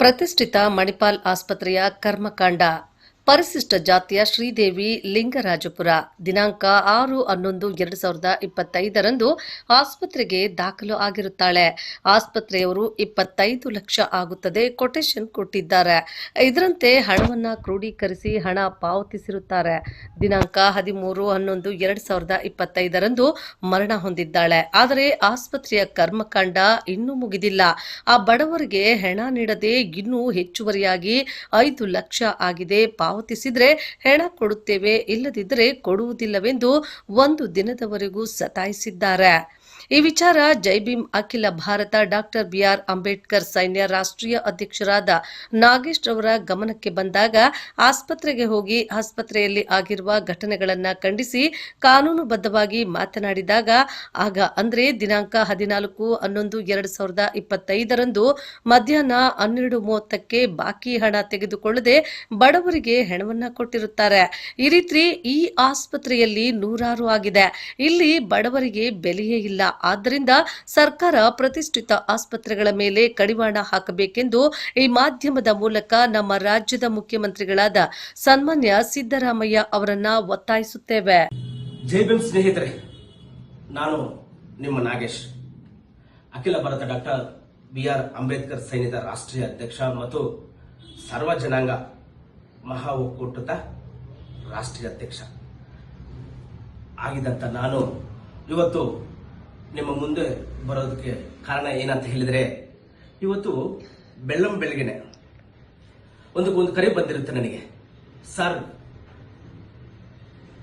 ಪ್ರತಿಷ್ಠಿತ ಮಣಿಪಾಲ್ ಆಸ್ಪತ್ರೆಯ ಕರ್ಮಕಾಂಡ ಪರಿಶಿಷ್ಟ ಜಾತಿಯ ಶ್ರೀದೇವಿ ಲಿಂಗರಾಜಪುರ. ದಿನಾಂಕ ಆರು ಹನ್ನೊಂದು ಎರಡು ಸಾವಿರದ ಇಪ್ಪತ್ತೈದರಂದು ಆಸ್ಪತ್ರೆಗೆ ದಾಖಲು ಆಗಿರುತ್ತಾಳೆ. ಆಸ್ಪತ್ರೆಯವರು ಇಪ್ಪತ್ತೈದು ಲಕ್ಷ ಆಗುತ್ತದೆ ಕೊಟೇಶನ್ ಕೊಟ್ಟಿದ್ದಾರೆ. ಇದರಂತೆ ಹಣವನ್ನ ಕ್ರೋಢೀಕರಿಸಿ ಹಣ ಪಾವತಿಸಿರುತ್ತಾರೆ. ದಿನಾಂಕ ಹದಿಮೂರು ಹನ್ನೊಂದು ಎರಡು ಸಾವಿರದ ಇಪ್ಪತ್ತೈದರಂದು ಮರಣ ಹೊಂದಿದ್ದಾಳೆ. ಆದರೆ ಆಸ್ಪತ್ರೆಯ ಕರ್ಮಕಾಂಡ ಇನ್ನೂ ಮುಗಿದಿಲ್ಲ. ಆ ಬಡವರಿಗೆ ಹೆಣ ನೀಡದೆ ಇನ್ನೂ ಹೆಚ್ಚುವರಿಯಾಗಿ ಐದು ಲಕ್ಷ ಆಗಿದೆ. ಪಾವತಿಸಿದ್ರೆ ಹೆಣ ಕೊಡುತ್ತೇವೆ ಇಲ್ಲದಿದ್ದರೆ ಕೊಡುವುದಿಲ್ಲವೆಂದು ಒಂದು ದಿನದವರೆಗೂ ಸತಾಯಿಸಿದ್ದಾರೆ. ಈ ವಿಚಾರ ಜೈಭೀಮ್ ಅಖಿಲ ಭಾರತ ಡಾಕ್ಟರ್ ಬಿಆರ್ ಅಂಬೇಡ್ಕರ್ ಸೈನ್ಯ ರಾಷ್ಟ್ರೀಯ ಅಧ್ಯಕ್ಷರಾದ ನಾಗೇಶ್ ರವರ ಗಮನಕ್ಕೆ ಬಂದಾಗ ಆಸ್ಪತ್ರೆಗೆ ಹೋಗಿ ಆಸ್ಪತ್ರೆಯಲ್ಲಿ ಆಗಿರುವ ಘಟನೆಗಳನ್ನು ಖಂಡಿಸಿ ಕಾನೂನುಬದ್ಧವಾಗಿ ಮಾತನಾಡಿದಾಗ, ಆಗ ಅಂದರೆ ದಿನಾಂಕ ಹದಿನಾಲ್ಕು ಹನ್ನೊಂದು ಎರಡು ಸಾವಿರದ ಇಪ್ಪತ್ತೈದರಂದು ಮಧ್ಯಾಹ್ನ ಹನ್ನೆರಡು ಮೂವತ್ತಕ್ಕೆ ಬಾಕಿ ಹಣ ತೆಗೆದುಕೊಳ್ಳದೆ ಬಡವರಿಗೆ ಹೆಣವನ್ನ ಕೊಟ್ಟಿರುತ್ತಾರೆ. ಈ ರೀತಿ ಈ ಆಸ್ಪತ್ರೆಯಲ್ಲಿ ನೂರಾರು ಆಗಿದೆ. ಇಲ್ಲಿ ಬಡವರಿಗೆ ಬೆಲೆಯೇ ಇಲ್ಲ. ಆದ್ದರಿಂದ ಸರ್ಕಾರ ಪ್ರತಿಷ್ಠಿತ ಆಸ್ಪತ್ರೆಗಳ ಮೇಲೆ ಕಡಿವಾಣ ಹಾಕಬೇಕೆಂದು ಈ ಮಾಧ್ಯಮದ ಮೂಲಕ ನಮ್ಮ ರಾಜ್ಯದ ಮುಖ್ಯಮಂತ್ರಿಗಳಾದ ಸನ್ಮಾನ್ಯ ಸಿದ್ದರಾಮಯ್ಯ ಅವರನ್ನ ಒತ್ತಾಯಿಸುತ್ತೇವೆ. ಸ್ನೇಹಿತರೆ, ನಾನು ನಿಮ್ಮ Nagesh. Akhila Bharata doctor B R Ambedkar ಸೈನ್ಯದ ರಾಷ್ಟ್ರೀಯ ಅಧ್ಯಕ್ಷ ಮತ್ತು ಸರ್ವ ಜನಾಂಗ ಮಹಾ ಒಕ್ಕೂಟದ ರಾಷ್ಟ್ರೀಯ ಅಧ್ಯಕ್ಷ. ಆಗಿದ್ದಂಥ ನಾನು ಇವತ್ತು ನಿಮ್ಮ ಮುಂದೆ ಬರೋದಕ್ಕೆ ಕಾರಣ ಏನಂತ ಹೇಳಿದರೆ, ಇವತ್ತು ಬೆಳ್ಳಂ ಬೆಳಗ್ಗೆನೆ ಒಂದು ಒಂದು ಕರೆ ಬಂದಿರುತ್ತೆ ನನಗೆ. ಸರ್,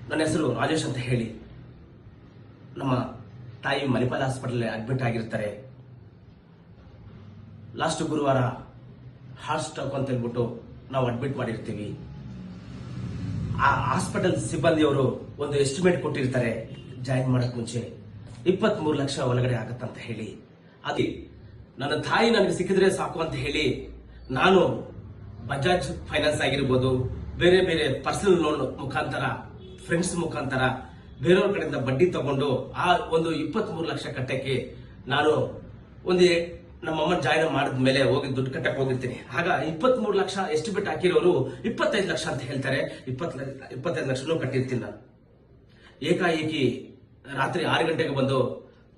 ನನ್ನ ಹೆಸರು ರಾಜೇಶ್ ಅಂತ ಹೇಳಿ. ನಮ್ಮ ತಾಯಿ ಮಣಿಪಾಲ್ ಹಾಸ್ಪಿಟಲ್ ಅಡ್ಮಿಟ್ ಆಗಿರ್ತಾರೆ. ಲಾಸ್ಟ್ ಗುರುವಾರ ಹಾರ್ಟ್ ಸ್ಟಾಕ್ ಅಂತ ಹೇಳ್ಬಿಟ್ಟು ನಾವು ಅಡ್ಮಿಟ್ ಮಾಡಿರ್ತೀವಿ. ಆ ಹಾಸ್ಪಿಟಲ್ ಸಿಬ್ಬಂದಿಯವರು ಒಂದು ಎಸ್ಟಿಮೇಟ್ ಕೊಟ್ಟಿರ್ತಾರೆ. ಜಾಯಿನ್ ಮಾಡೋಕ್ಕೆ ಮುಂಚೆ. ಇಪ್ಪತ್ತ್ ಮೂರು ಲಕ್ಷ ಒಳಗಡೆ ಆಗತ್ತಂತ ಹೇಳಿ. ಅದೇ ನನ್ನ ತಾಯಿ ನನಗೆ ಸಿಕ್ಕಿದ್ರೆ ಸಾಕು ಅಂತ ಹೇಳಿ ನಾನು ಬಜಾಜ್ ಫೈನಾನ್ಸ್ ಆಗಿರ್ಬೋದು, ಬೇರೆ ಬೇರೆ ಪರ್ಸನಲ್ ಲೋನ್ ಮುಖಾಂತರ ಫ್ರೆಂಡ್ಸ್ ಮುಖಾಂತರ ಬೇರೆಯವ್ರ ಕಡೆಯಿಂದ ಬಡ್ಡಿ ತಗೊಂಡು ಆ ಒಂದು ಇಪ್ಪತ್ತ್ ಮೂರು ಲಕ್ಷ ಕಟ್ಟಕ್ಕೆ ನಾನು ಒಂದು ನಮ್ಮಮ್ಮ ಜಾಯಿನ್ ಮಾಡಿದ ಮೇಲೆ ಹೋಗಿ ದುಡ್ಡು ಕಟ್ಟಕ್ಕೆ ಹೋಗಿರ್ತೀನಿ. ಆಗ ಇಪ್ಪತ್ತ್ ಲಕ್ಷ ಎಷ್ಟು ಬಿಟ್ಟು ಹಾಕಿರೋರು ಇಪ್ಪತ್ತೈದು ಲಕ್ಷ ಅಂತ ಹೇಳ್ತಾರೆ. ಇಪ್ಪತ್ ಇಪ್ಪತ್ತೈದು ಲಕ್ಷನೂ ಕಟ್ಟಿರ್ತೀನಿ ನಾನು. ಏಕಾಏಕಿ ರಾತ್ರಿ ಆರು ಗಂಟೆಗೆ ಬಂದು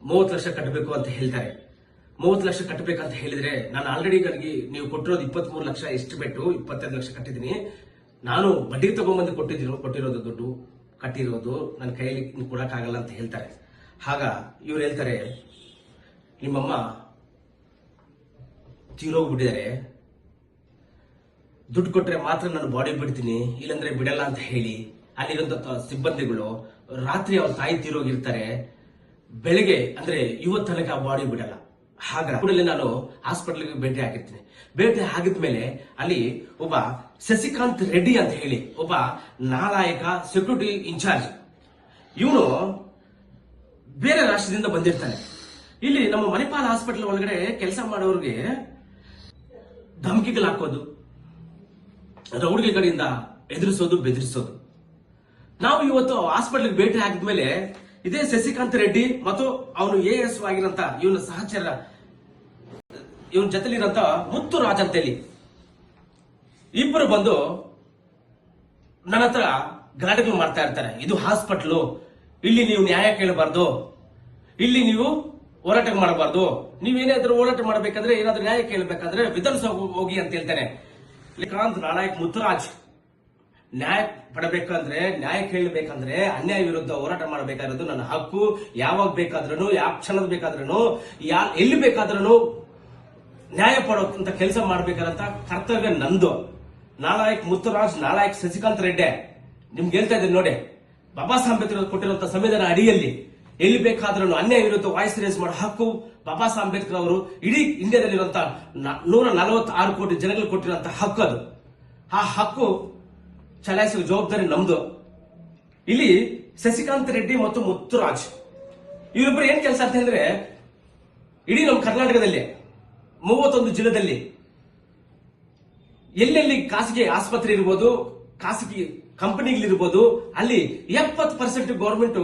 ಮೂವತ್ತು ಲಕ್ಷ ಕಟ್ಟಬೇಕು ಅಂತ ಹೇಳ್ತಾರೆ. ಮೂವತ್ತು ಲಕ್ಷ ಕಟ್ಟಬೇಕಂತ ಹೇಳಿದ್ರೆ ನಾನು ಆಲ್ರೆಡಿ ನನಗೆ ನೀವು ಕೊಟ್ಟಿರೋದು ಇಪ್ಪತ್ತ್ ಮೂರು ಲಕ್ಷ ಎಸ್ಟಿಮೇಟು ಇಪ್ಪತ್ತೈದು ಲಕ್ಷ ಕಟ್ಟಿದ್ದೀನಿ. ನಾನು ಬಡ್ಡಿಗೆ ತಗೊಂಡ್ಬಂದು ಕೊಟ್ಟಿದ್ದೀರೋ ಕೊಟ್ಟಿರೋದು ದುಡ್ಡು ಕಟ್ಟಿರೋದು ನನ್ನ ಕೈಯಲ್ಲಿ ಕೊಡೋಕ್ಕಾಗಲ್ಲ ಅಂತ ಹೇಳ್ತಾರೆ. ಆಗ ಇವ್ರು ಹೇಳ್ತಾರೆ, ನಿಮ್ಮಮ್ಮ ತೀರೋಗ್ಬಿಟ್ಟಿದ್ದಾರೆ. ದುಡ್ಡು ಕೊಟ್ಟರೆ ಮಾತ್ರ ನಾನು ಬಾಡಿ ಬಿಡ್ತೀನಿ, ಇಲ್ಲಂದ್ರೆ ಬಿಡಲ್ಲ ಅಂತ ಹೇಳಿ ಅಲ್ಲಿರೋಂಥ ಸಿಬ್ಬಂದಿಗಳು ರಾತ್ರಿ ಅವ್ರ ತಾಯಿ ತೀರೋಗಿರ್ತಾರೆ, ಬೆಳಿಗ್ಗೆ ಅಂದ್ರೆ ಇವತ್ತು ತನಕ ಬಾಡಿ ಬಿಡಲ್ಲ. ಹಾಗೆ ನಾನು ಹಾಸ್ಪಿಟಲ್ಗೆ ಭೇಟಿ ಆಗಿರ್ತೀನಿ ಭೇಟಿ ಆಗಿದ್ಮೇಲೆ ಅಲ್ಲಿ ಒಬ್ಬ ಶಶಿಕಾಂತ್ ರೆಡ್ಡಿ ಅಂತ ಹೇಳಿ ಒಬ್ಬ ನಾಲಾಯಕ ಸೆಕ್ಯೂರಿಟಿ ಇನ್ಚಾರ್ಜ್ ಇವನು ಬೇರೆ ರಾಷ್ಟ್ರದಿಂದ ಬಂದಿರ್ತಾನೆ. ಇಲ್ಲಿ ನಮ್ಮ ಮಣಿಪಾಲ್ ಹಾಸ್ಪಿಟಲ್ ಒಳಗಡೆ ಕೆಲಸ ಮಾಡೋರಿಗೆ ಧಮಕಿಗಳು ಹಾಕೋದು, ರೌಡಿಗಳ ಕಡೆಯಿಂದ ಎದುರಿಸೋದು, ಬೆದರಿಸೋದು. ನಾವು ಇವತ್ತು ಹಾಸ್ಪಿಟಲ್ ಭೇಟಿ ಆಗಿದ್ಮೇಲೆ ಇದೇ ಶಶಿಕಾಂತ್ ರೆಡ್ಡಿ ಮತ್ತು ಅವನು ಎ ಎಸ್ ಆಗಿರಂತ ಇವನ ಸಹಚರ, ಇವನ ಜೊತೆಲಿರಂತ ಮುತ್ತು ರಾಜ್ ಅಂತೇಳಿ. ಇಬ್ಬರು ಬಂದು ನನ್ನ ಹತ್ರ ಗಲಾಟೆಗಳು ಮಾಡ್ತಾ ಇರ್ತಾರೆ. ಇದು ಹಾಸ್ಪಿಟ್ಲು. ಇಲ್ಲಿ ನೀವು ನ್ಯಾಯ ಕೇಳಬಾರ್ದು. ಇಲ್ಲಿ ನೀವು ಹೋರಾಟ ಮಾಡಬಾರ್ದು. ನೀವೇನಾದ್ರೂ ಹೋರಾಟ ಮಾಡಬೇಕಂದ್ರೆ, ಏನಾದ್ರೂ ನ್ಯಾಯ ಕೇಳಬೇಕಾದ್ರೆ ವಿಧಾನಸಭೆ ಹೋಗಿ ಅಂತ ಹೇಳ್ತಾನೆ. ಶ್ರೀಕಾಂತ್ ನಾರಾಯಕ್ ಮುತ್ತುರಾಜ್. ನ್ಯಾಯ ಪಡಬೇಕಂದ್ರೆ, ನ್ಯಾಯ ಕೇಳಬೇಕಂದ್ರೆ ಅನ್ಯಾಯ ವಿರುದ್ಧ ಹೋರಾಟ ಮಾಡಬೇಕಾಗಿರೋದು ನನ್ನ ಹಕ್ಕು. ಯಾವಾಗ ಬೇಕಾದ್ರೂ ಯಾವ ಕ್ಷಣದ ಬೇಕಾದ್ರೂ ಯಾ, ಎಲ್ಲಿ ಬೇಕಾದ್ರೂ ನ್ಯಾಯ ಪಡೋಂತ ಕೆಲಸ ಮಾಡ್ಬೇಕಾದಂತ ಕರ್ತವ್ಯ ನಂದು. ನಾಲಾಯಕ್ ಮುತ್ತುರಾಜ್, ನಾಲಾಯಕ್ ಶಶಿಕಾಂತ್ ರೆಡ್ಡಿ. ನಿಮ್ಗೆ ಹೇಳ್ತಾ ಇದ್ದೀನಿ ನೋಡಿ, ಬಾಬಾ ಸಾಹೇಬ್ ಕೊಟ್ಟಿರುವಂತ ಸಂವಿಧಾನ ಅಡಿಯಲ್ಲಿ ಎಲ್ಲಿ ಬೇಕಾದ್ರೂ ಅನ್ಯಾಯ ವಿರುದ್ಧ ವಾಯ್ಸ್ ರೇಸ್ ಮಾಡೋ ಹಕ್ಕು ಬಾಬಾ ಸಾಹೇಬ್ ಅಂಬೇಡ್ಕರ್ ಅವರು ಇಡೀ ಇಂಡಿಯಾದಲ್ಲಿರುವಂತಹ ನೂರ ನಲವತ್ತಾರು ಕೋಟಿ ಜನಗಳು ಕೊಟ್ಟಿರುವಂತಹ ಹಕ್ಕು ಅದು. ಆ ಹಕ್ಕು ಚಲಾಯಿಸುವ ಜವಾಬ್ದಾರಿ ನಮ್ದು. ಇಲ್ಲಿ ಶಶಿಕಾಂತ್ ರೆಡ್ಡಿ ಮತ್ತು ಮುತ್ತುರಾಜ್. ಇವರಿಬ್ಬರು ಏನ್ ಕೆಲಸ ಅಂತ ಹೇಳಿದ್ರೆ, ಇಡೀ ನಮ್ಮ ಕರ್ನಾಟಕದಲ್ಲಿ, ಮೂವತ್ತೊಂದು ಜಿಲ್ಲೆದಲ್ಲಿ, ಎಲ್ಲೆಲ್ಲಿ ಖಾಸಗಿ ಆಸ್ಪತ್ರೆ ಇರ್ಬೋದು, ಖಾಸಗಿ ಕಂಪನಿಗಳಿರ್ಬೋದು ಅಲ್ಲಿ ಎಪ್ಪತ್ತು ಪರ್ಸೆಂಟ್ ಗೌರ್ಮೆಂಟ್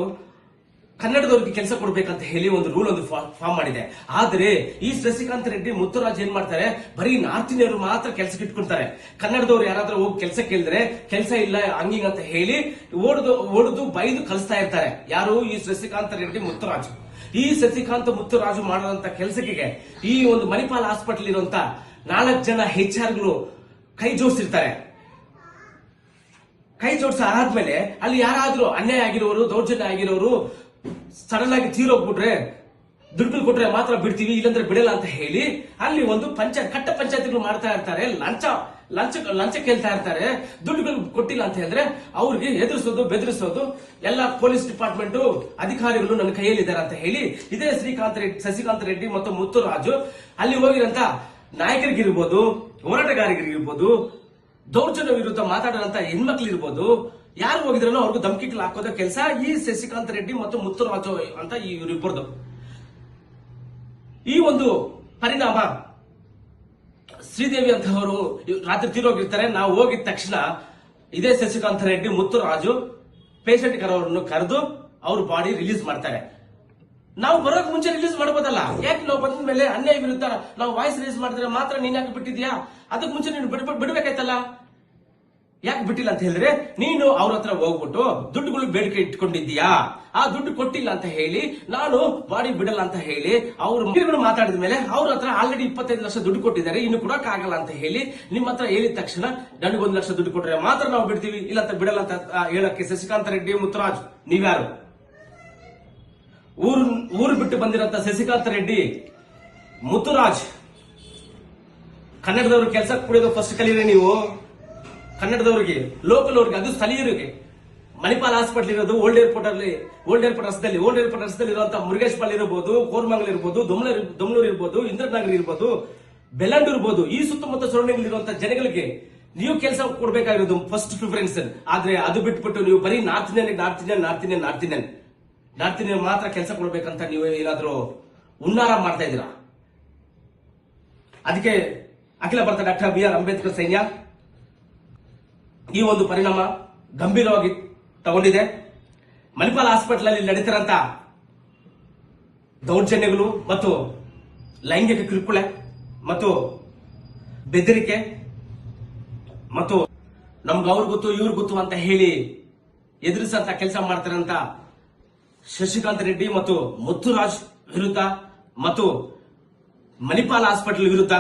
ಕನ್ನಡದವ್ರಿಗೆ ಕೆಲಸ ಕೊಡ್ಬೇಕಂತ ಹೇಳಿ ಒಂದು ರೂಲ್ ಒಂದು ಫಾರ್ಮ್ ಮಾಡಿದೆ. ಆದ್ರೆ ಈ ಶಶಿಕಾಂತ್ ರೆಡ್ಡಿ ಮುತ್ತುರಾಜ್ ಏನ್ ಮಾಡ್ತಾರೆ? ಬರೀ ನಾರ್ತ್ ಮಾತ್ರ ಕೆಲಸಕ್ಕೆ ಇಟ್ಕೊಳ್ತಾರೆ. ಕನ್ನಡದವ್ರು ಯಾರಾದ್ರೂ ಹೋಗಿ ಕೆಲಸ ಕೇಳಿದ್ರೆ ಕೆಲಸ ಇಲ್ಲ, ಹಂಗಿಂಗ್ ಅಂತ ಹೇಳಿ ಓಡದು ಓಡದು ಬೈದು ಕಲಿಸ್ತಾ ಇರ್ತಾರೆ. ಯಾರು? ಈ ಶಶಿಕಾಂತ್ ರೆಡ್ಡಿ ಮುತ್ತುರಾಜ್. ಈ ಶಶಿಕಾಂತ್ ಮುತ್ತುರಾಜು ಮಾಡುವಂತ ಕೆಲಸಕ್ಕೆ ಈ ಒಂದು ಮಣಿಪಾಲ್ ಹಾಸ್ಪಿಟಲ್ ಇರುವಂತ ನಾಲ್ಕು ಜನ ಹೆಚ್ ಆರ್ಗಳು ಕೈ ಜೋಡಿಸಿರ್ತಾರೆ. ಕೈ ಜೋಡಿಸ ಆದ್ಮೇಲೆ ಅಲ್ಲಿ ಯಾರಾದ್ರೂ ಅನ್ಯಾಯ ಆಗಿರೋರು, ದೌರ್ಜನ್ಯ ಆಗಿರೋರು ಸಡನ್ ಆಗಿ ತೀರೋಗ್ಬಿಟ್ರೆ ದುಡ್ಡು ಕೊಟ್ರೆ ಮಾತ್ರ ಬಿಡ್ತೀವಿ, ಇಲ್ಲಂದ್ರೆ ಬಿಡಲ್ಲ ಅಂತ ಹೇಳಿ, ಅಲ್ಲಿ ಒಂದು ಪಂಚಾಯತ್ ಕಟ್ಟ ಪಂಚಾಯತ್ಗಳು ಮಾಡ್ತಾ ಇರ್ತಾರೆ, ಲಂಚ ಲಂಚ ಲಂಚ ಕೇಳ್ತಾ ಇರ್ತಾರೆ, ದುಡ್ಡುಗಳು ಕೊಟ್ಟಿಲ್ಲ ಅಂತ ಹೇಳಿದ್ರೆ ಅವ್ರಿಗೆ ಎದುರಿಸೋದು, ಬೆದರಿಸೋದು, ಎಲ್ಲ ಪೊಲೀಸ್ ಡಿಪಾರ್ಟ್ಮೆಂಟ್, ಅಧಿಕಾರಿಗಳು ನನ್ನ ಕೈಯಲ್ಲಿದ್ದಾರೆ ಅಂತ ಹೇಳಿ, ಇದೇ ಶ್ರೀಕಾಂತ್ ರೆಡ್ಡಿ ಶಶಿಕಾಂತ್ ರೆಡ್ಡಿ ಮತ್ತು ಮುತ್ತುರಾಜು, ಅಲ್ಲಿ ಹೋಗಿರಂತ ನಾಯಕರಿಗಿರ್ಬೋದು, ಹೋರಾಟಗಾರರಿಗಿರ್ಬೋದು, ದೌರ್ಜನ್ಯ ವಿರುದ್ಧ ಮಾತಾಡೋಂತ ಹೆಣ್ಮಕ್ಳು ಇರ್ಬೋದು ಯಾರು ಹೋಗಿದ್ರಲ್ಲ ಅವ್ರಿಗೂ ಧಮಕಿಗಳು ಹಾಕೋದ ಕೆಲಸ. ಈ ಶಶಿಕಾಂತ್ ರೆಡ್ಡಿ ಮತ್ತು ಮುತ್ತುರಾಜು ಅಂತ ಈ ಇಬ್ಬರದು ಈ ಒಂದು ಪರಿಣಾಮ ಶ್ರೀದೇವಿ ಅಂತವರು ರಾತ್ರಿ ತೀರೋಗಿರ್ತಾರೆ. ನಾವು ಹೋಗಿದ ತಕ್ಷಣ ಇದೇ ಶಶಿಕಾಂತ್ ರೆಡ್ಡಿ ಮುತ್ತುರಾಜು ಪೇಷಂಟ್ ಕರವರನ್ನು ಕರೆದು ಅವ್ರ ಬಾಡಿ ರಿಲೀಸ್ ಮಾಡ್ತಾರೆ. ನಾವು ಬರೋಕ್ ಮುಂಚೆ ರಿಲೀಸ್ ಮಾಡ್ಬೋದಲ್ಲ. ಯಾಕೆ ನಾವು ಬಂದ ಮೇಲೆ ಅನ್ಯಾಯ ವಿರುದ್ಧ ನಾವು ವಾಯ್ಸ್ ರಿಲೀಸ್ ಮಾಡಿದ್ರೆ ಮಾತ್ರ ನೀನ್ ಯಾಕೆ ಬಿಟ್ಟಿದ್ಯಾ ಅದಕ್ಕೆ ಮುಂಚೆ ನೀನು ಬಿಡ್- ಬಿಡ್ಬೇಕಾಯ್ತಲ್ಲ? ಯಾಕೆ ಬಿಟ್ಟಿಲ್ಲ ಅಂತ ಹೇಳಿದ್ರೆ, ನೀನು ಅವ್ರ ಹತ್ರ ಹೋಗ್ಬಿಟ್ಟು ದುಡ್ಡುಗಳು ಬೇಡಿಕೆ ಇಟ್ಕೊಂಡಿದ್ದೀಯಾ? ಆ ದುಡ್ಡು ಕೊಟ್ಟಿಲ್ಲ ಅಂತ ಹೇಳಿ, ನಾನು ಬಾಡಿ ಬಿಡಲ್ಲ ಅಂತ ಹೇಳಿ, ಅವ್ರು ಮಾತಾಡಿದ ಮೇಲೆ ಅವ್ರ ಹತ್ರ ಆಲ್ರೆಡಿ ಇಪ್ಪತ್ತೈದು ಲಕ್ಷ ದುಡ್ಡು ಕೊಟ್ಟಿದ್ದಾರೆ, ಇನ್ನು ಕೊಡಕ್ ಆಗಲ್ಲ ಅಂತ ಹೇಳಿ, ನಿಮ್ಮ ಹತ್ರ ಹೇಳಿದ ತಕ್ಷಣ ನನಗೊಂದು ಲಕ್ಷ ದುಡ್ಡು ಕೊಟ್ಟರೆ ಮಾತ್ರ ನಾವು ಬಿಡ್ತೀವಿ, ಇಲ್ಲ ಅಂತ ಬಿಡಲ್ಲ ಅಂತ ಹೇಳಕ್ಕೆ ಶಶಿಕಾಂತ ರೆಡ್ಡಿ, ಮುತ್ತರಾಜ್, ನೀವ್ಯಾರು? ಊರು ಊರು ಬಿಟ್ಟು ಬಂದಿರಂತ ಶಶಿಕಾಂತ ರೆಡ್ಡಿ, ಮುತ್ತುರಾಜ್, ಕನ್ನಡದವರು ಕೆಲಸ ಕುಡಿಯೋದು ಫಸ್ಟ್ ಕಲೀರಿ ನೀವು? ಕನ್ನಡದವ್ರಿಗೆ ಲೋಕಲ್ ಅವ್ರಿಗೆ ಅದು ಸ್ಥಳೀಯರಿಗೆ. ಮಣಿಪಾಲ್ ಹಾಸ್ಪಿಟಲ್ ಇರೋದು ಓಲ್ಡ್ ಏರ್ಪೋರ್ಟ್ ಅಲ್ಲಿ ಓಲ್ಡ್ ಏರ್ಪೋರ್ಟ್ ರಸ್ತೆಯಲ್ಲಿ ಓಲ್ಡ್ ಏರ್ಪೋರ್ಟ್ ರಸ್ತೆಯಲ್ಲಿ ಇರುವಂತಹ ಮುರುಗೇಶ್ ಪಾಲ್ ಇರಬಹುದು ಕೋರ್ಮಂಗಲ್ ಇರ್ಬೋದು ದೊಮ್ಲೂರ್ ದೊಮ್ಲೂರ್ ಇರ್ಬೋದು, ಇಂದ್ರನಗರ್ ಇರ್ಬೋದು ಬೆಲ್ಲಂಡು ಇರ್ಬೋದು, ಈ ಸುತ್ತಮುತ್ತ ಸರೌಂಡಿಂಗ್ ಜನಗಳಿಗೆ ನೀವು ಕೆಲಸ ಕೊಡಬೇಕಾಗಿರೋದು ಫಸ್ಟ್ ಪ್ರಿಫರೆನ್ಸ್ ಆದ್ರೆ ಅದು ಬಿಟ್ಬಿಟ್ಟು ನೀವು ಬರೀ north Indian north Indian north Indian north Indian. North Indian ಮಾತ್ರ ಕೆಲಸ ಕೊಡಬೇಕಂತ ನೀವು ಏನಾದರೂ ಉನ್ನಾರ ಮಾಡ್ತಾ ಇದ್ದೀರಾ? ಅದಕ್ಕೆ Akhila Bharata doctor B R Ambedkar ಸೈನ್ಯ ಈ ಒಂದು ಪರಿಣಾಮ ಗಂಭೀರವಾಗಿ ತಗೊಂಡಿದೆ. ಮಣಿಪಾಲ್ ಹಾಸ್ಪಿಟಲ್ ಅಲ್ಲಿ ನಡೀತಿರಂತ ದೌರ್ಜನ್ಯಗಳು ಮತ್ತು ಲೈಂಗಿಕ ಕಿರುಕುಳ ಮತ್ತು ಬೆದರಿಕೆ ಮತ್ತು ನಮ್ಗೆ ಅವ್ರ ಗೊತ್ತು, ಇವ್ರ ಗೊತ್ತು ಅಂತ ಹೇಳಿ ಎದುರಿಸಂತ ಕೆಲಸ ಮಾಡ್ತಿರಂತ ಶಶಿಕಾಂತ್ ರೆಡ್ಡಿ ಮತ್ತು ಮುತ್ತುರಾಜ್ ವಿರುದ್ಧ ಮತ್ತು ಮಣಿಪಾಲ್ ಹಾಸ್ಪಿಟಲ್ ವಿರುದ್ಧ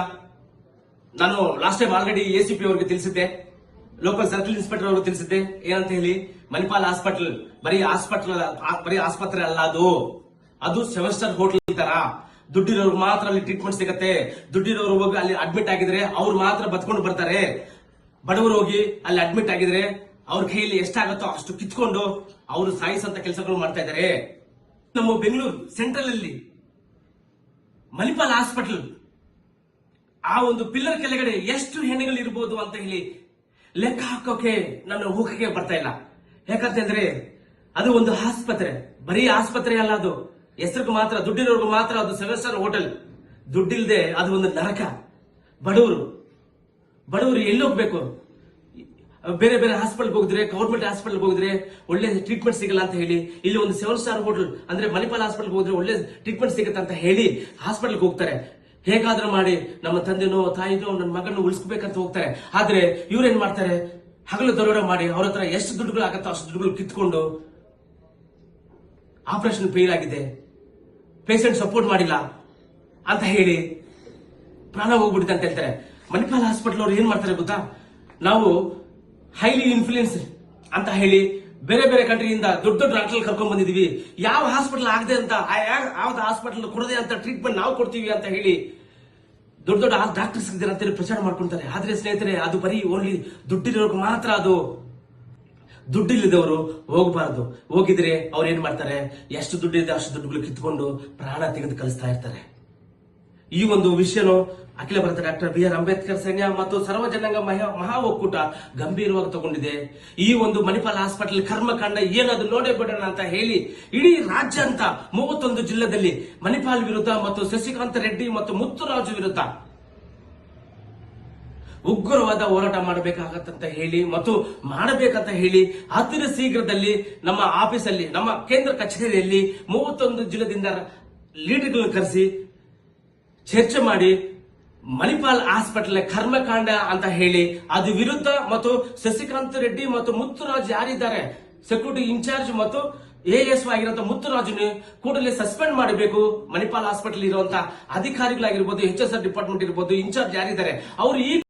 ನಾನು ಲಾಸ್ಟ್ ಟೈಮ್ ಆಲ್ರೆಡಿ ಎಸಿಪಿ ಅವರಿಗೆ ತಿಳಿಸಿದ್ದೆ. ಲೋಕಲ್ ಸರ್ಕಲ್ ಇನ್ಸ್ಪೆಕ್ಟರ್ ಅವರು ತಿಳಿಸಿದ್ದೆ, ಏನಂತ ಹೇಳಿ, ಮಣಿಪಾಲ್ ಹಾಸ್ಪಿಟಲ್ ಬರೀ ಹಾಸ್ಪಿಟಲ್ ಬರೀ ಆಸ್ಪತ್ರೆ ಅಲ್ಲ ಅದು. ಅದು ಸೆವೆನ್ ಸ್ಟಾರ್ ಹೋಟೆಲ್ ತರ. ದುಡ್ಡಿರೋರು ಮಾತ್ರ ಅಲ್ಲಿ ಟ್ರೀಟ್ಮೆಂಟ್ ಸಿಗತ್ತೆ. ದುಡ್ಡಿರೋರು ಹೋಗಿ ಅಲ್ಲಿ ಅಡ್ಮಿಟ್ ಆಗಿದ್ರೆ ಅವ್ರು ಮಾತ್ರ ಬತ್ಕೊಂಡು ಬರ್ತಾರೆ. ಬಡವರು ಹೋಗಿ ಅಲ್ಲಿ ಅಡ್ಮಿಟ್ ಆಗಿದ್ರೆ ಅವ್ರ ಕೈಯಲ್ಲಿ ಎಷ್ಟಾಗತ್ತೋ ಅಷ್ಟು ಕಿತ್ಕೊಂಡು ಅವರು ಸಾಯಿಸಂತ ಕೆಲಸಗಳು ಮಾಡ್ತಾ ಇದ್ದಾರೆ ನಮ್ಮ ಬೆಂಗಳೂರು ಸೆಂಟ್ರಲ್ ಅಲ್ಲಿ ಮಣಿಪಾಲ್ ಹಾಸ್ಪಿಟಲ್ ಆ ಒಂದು ಪಿಲ್ಲರ್ ಕೆಳಗಡೆ ಎಷ್ಟು ಹೆಣ್ಣುಗಳು ಇರ್ಬೋದು ಅಂತ ಹೇಳಿ ಲೆಕ್ಕ ಹಾಕೋಕೆ ನನ್ನ ಊಹೆಗೆ ಬರ್ತಾ ಇಲ್ಲ. ಯಾಕಂತಂದ್ರೆ ಅದು ಒಂದು ಆಸ್ಪತ್ರೆ. ಬರೀ ಆಸ್ಪತ್ರೆ ಅಲ್ಲ ಅದು. ಹೆಸರಿಗೆ ಮಾತ್ರ, ದುಡ್ಡಿರೋರ್ಗು ಮಾತ್ರ ಅದು ಸೆವೆನ್ ಸ್ಟಾರ್ ಹೋಟೆಲ್. ದುಡ್ಡಿಲ್ದೆ ಅದು ಒಂದು ನರಕ. ಬಡವರು. ಬಡವರು ಎಲ್ಲಿ ಹೋಗ್ಬೇಕು ಬೇರೆ ಬೇರೆ ಹಾಸ್ಪಿಟಲ್ ಹೋಗಿದ್ರೆ, ಗೌರ್ಮೆಂಟ್ ಹಾಸ್ಪಿಟಲ್ ಹೋಗಿದ್ರೆ ಒಳ್ಳೆ ಟ್ರೀಟ್ಮೆಂಟ್ ಸಿಗಲ್ಲ ಅಂತ ಹೇಳಿ, ಇಲ್ಲಿ ಒಂದು ಸೆವೆನ್ ಸ್ಟಾರ್ ಹೋಟೆಲ್, ಅಂದ್ರೆ ಮಣಿಪಾಲ್ ಹಾಸ್ಪಿಟಲ್ ಹೋದ್ರೆ ಒಳ್ಳೆ ಟ್ರೀಟ್ಮೆಂಟ್ ಸಿಗುತ್ತೆ ಅಂತ ಹೇಳಿ ಹಾಸ್ಪಿಟಲ್ಗೆ ಹೋಗ್ತಾರೆ. ಹೇಗಾದ್ರೂ ಮಾಡಿ ನಮ್ಮ ತಂದೆನೋ ತಾಯಿನೋ ನನ್ನ ಮಗನ ಉಳಿಸ್ಬೇಕಂತ ಹೋಗ್ತಾರೆ. ಆದ್ರೆ ಇವ್ರೇನ್ ಮಾಡ್ತಾರೆ? ಹಗಲು ದರೋಡೆ ಮಾಡಿ ಅವ್ರ ಹತ್ರ ಎಷ್ಟು ದುಡ್ಡುಗಳು ಆಗತ್ತೋ ಅಷ್ಟು ದುಡ್ಡುಗಳು ಕಿತ್ಕೊಂಡು ಆಪರೇಷನ್ ಫೇಲ್ ಆಗಿದೆ. ಪೇಷಂಟ್ ಸಪೋರ್ಟ್ ಮಾಡಿಲ್ಲ ಅಂತ ಹೇಳಿ ಪ್ರಾಣ ಹೋಗ್ಬಿಡುತ್ತೆ ಅಂತ ಹೇಳ್ತಾರೆ. ಮಣಿಪಾಲ್ ಹಾಸ್ಪಿಟಲ್ ಅವ್ರು ಏನ್ ಮಾಡ್ತಾರೆ ಗೊತ್ತಾ? ನಾವು ಹೈಲಿ ಇನ್ಫ್ಲೂಯೆನ್ಸ್ ಅಂತ ಹೇಳಿ ಬೇರೆ ಬೇರೆ ಕಂಟ್ರಿಯಿಂದ ದೊಡ್ಡ ದೊಡ್ಡ ಡಾಕ್ಟರ್ ಕರ್ಕೊಂಡ್ ಬಂದಿದೀವಿ. ಯಾವ ಹಾಸ್ಪಿಟಲ್ ಆಗದೆ ಅಂತ, ಆ ಯಾ- ಯಾವ್ದು ಹಾಸ್ಪಿಟಲ್ ಕೊಡದೆ ಅಂತ ಟ್ರೀಟ್ಮೆಂಟ್ ನಾವು ಕೊಡ್ತೀವಿ ಅಂತ ಹೇಳಿ ದೊಡ್ಡ ದೊಡ್ಡ ಡಾಕ್ಟರ್ಸ್ ಇದ್ದೀರ ಅಂತ ಹೇಳಿ ಪ್ರಚಾರ ಮಾಡ್ಕೊಂತಾರೆ ಆದ್ರೆ ಸ್ನೇಹಿತರೆ, ಅದು ಬರೀ ಓನ್ಲಿ ದುಡ್ಡಿರೋರ್ಗೆ ಮಾತ್ರ ಅದು ದುಡ್ಡಿಲ್ಲದವರು ಹೋಗಬಾರದು. ಹೋಗಿದ್ರೆ ಅವ್ರು ಏನ್ ಮಾಡ್ತಾರೆ? ಎಷ್ಟು ದುಡ್ಡಿದೆ ಅಷ್ಟು ದುಡ್ಡುಗಳು ಕಿತ್ಕೊಂಡು ಪ್ರಾಣ ತೆಗೆದು ಕಲಿಸ್ತಾ ಇರ್ತಾರೆ. ಈ ಒಂದು ವಿಷಯನು Akhila Bharata doctor B R Ambedkar ಸೈನ್ಯ ಮತ್ತು ಸರ್ವ ಜನಾಂಗ ಮಹಾ ಒಕ್ಕೂಟ ಗಂಭೀರವಾಗಿ ತಗೊಂಡಿದೆ. ಈ ಒಂದು ಮಣಿಪಾಲ್ ಹಾಸ್ಪಿಟಲ್ ಕರ್ಮಕಾಂಡ ಏನದು ನೋಡೇ ಬಿಡೋಣ ಅಂತ ಹೇಳಿ ಇಡೀ ರಾಜ್ಯ ಅಂತ ಮೂವತ್ತೊಂದು ಜಿಲ್ಲೆದಲ್ಲಿ ಮಣಿಪಾಲ್ ವಿರುದ್ಧ ಮತ್ತು ಶಶಿಕಾಂತ್ ರೆಡ್ಡಿ ಮತ್ತು ಮುತ್ತುರಾಜು ವಿರುದ್ಧ ಉಗ್ರವಾದ ಹೋರಾಟ ಮಾಡಬೇಕಾಗತ್ತಂತ ಹೇಳಿ ಮತ್ತು ಮಾಡಬೇಕಂತ ಹೇಳಿ ಅತಿ ಶೀಘ್ರದಲ್ಲಿ ನಮ್ಮ ಆಫೀಸಲ್ಲಿ, ನಮ್ಮ ಕೇಂದ್ರ ಕಚೇರಿಯಲ್ಲಿ ಮೂವತ್ತೊಂದು ಜಿಲ್ಲೆದಿಂದ ಲೀಡರ್ಗಳನ್ನು ಕರೆಸಿ ಚರ್ಚೆ ಮಾಡಿ ಮಣಿಪಾಲ್ ಹಾಸ್ಪಿಟಲ್ ಕರ್ಮಕಾಂಡ ಅಂತ ಹೇಳಿ, ಅದು ವಿರುದ್ಧ ಮತ್ತು ಶಶಿಕಾಂತ್ ರೆಡ್ಡಿ ಮತ್ತು ಮುತ್ತುರಾಜ್ ಯಾರಿದ್ದಾರೆ, ಸೆಕ್ಯೂರಿಟಿ ಇನ್ಚಾರ್ಜ್ ಮತ್ತು ಎ ಎಸ್ ಆಗಿರುವಂತಹ ಮುತ್ತುರಾಜನ್ ಕೂಡಲೇ ಸಸ್ಪೆಂಡ್ ಮಾಡಬೇಕು. ಮಣಿಪಾಲ್ ಹಾಸ್ಪಿಟಲ್ ಇರುವಂತಹ ಅಧಿಕಾರಿಗಳಾಗಿರ್ಬೋದು, ಎಚ್ ಎಸ್ ಆರ್ ಡಿಪಾರ್ಟ್ಮೆಂಟ್ ಇರ್ಬೋದು, ಇನ್ಚಾರ್ಜ್ ಯಾರಿದ್ದಾರೆ, ಅವರು ಈ